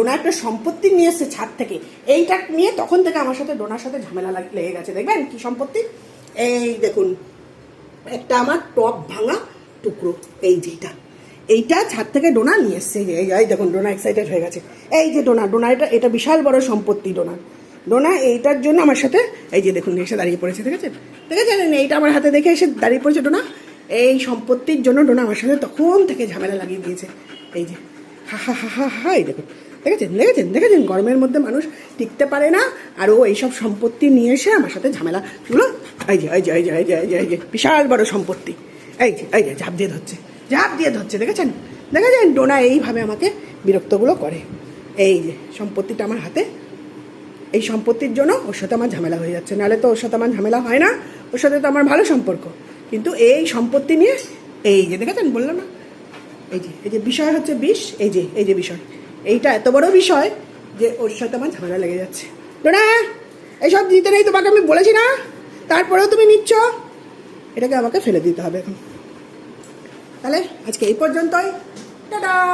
ডোনা একটা সম্পত্তি নিয়ে এসছে ছাদ থেকে। এইটা নিয়ে তখন থেকে আমার সাথে ডোনার সাথে ঝামেলা লাগ- গেছে। দেখবেন কি সম্পত্তি? এই দেখুন, একটা আমার টপ ভাঙা টুকরো, এই যেটা। এইটা ছাদ থেকে ডোনা নিয়ে এসছে। এই দেখুন ডোনা এক্সাইটেড হয়ে গেছে। এই যে ডোনা ডোনা এটা এটা বিশাল বড় সম্পত্তি ডোনা ডোনা এইটার জন্য আমার সাথে, এই যে দেখুন, এসে দাঁড়িয়ে পড়েছে দেখেছেন দেখেছেন এইটা আমার হাতে দেখে এসে দাঁড়িয়ে পড়েছে ডোনা এই সম্পত্তির জন্য ডোনা আমার সাথে তখন থেকে ঝামেলা লাগিয়ে দিয়েছে। এই যে, হা হা হা হা হা, এই দেখুন। দেখেছেন দেখেছেন দেখেছেন গরমের মধ্যে মানুষ টিকতে পারে না আর ও এইসব সম্পত্তি নিয়ে এসে আমার সাথে ঝামেলা ঝামেলাগুলো এই যে এই যে এই যে এই যে এই যে এই যে বিশাল বড় সম্পত্তি এই যে এই যে ঝাঁপ দিয়ে ধরছে ঝাঁপ দিয়ে ধরছে দেখেছেন দেখেছেন ডোনা এইভাবে আমাকে বিরক্তগুলো করে এই যে সম্পত্তিটা আমার হাতে এই সম্পত্তির জন্য ওর সাথে আমার ঝামেলা হয়ে যাচ্ছে নাহলে তো ওর সাথে আমার ঝামেলা হয় না ওর সাথে তো আমার ভালো সম্পর্ক কিন্তু এই সম্পত্তি নিয়ে এই যে দেখেছেন বললাম না এই যে এই যে বিষয় হচ্ছে বিষ এই যে এই যে বিষয় এইটা এত বড় বিষয় যে ওর সাথে আমার ঝামেলা লেগে যাচ্ছে। ডোনা এইসব দিতে নেই, তোমাকে আমি বলেছি না? তারপরেও তুমি নিচ্ছ? এটাকে আমাকে ফেলে দিতে হবে এখন। তাহলে আজকে এই পর্যন্তই। টাটা!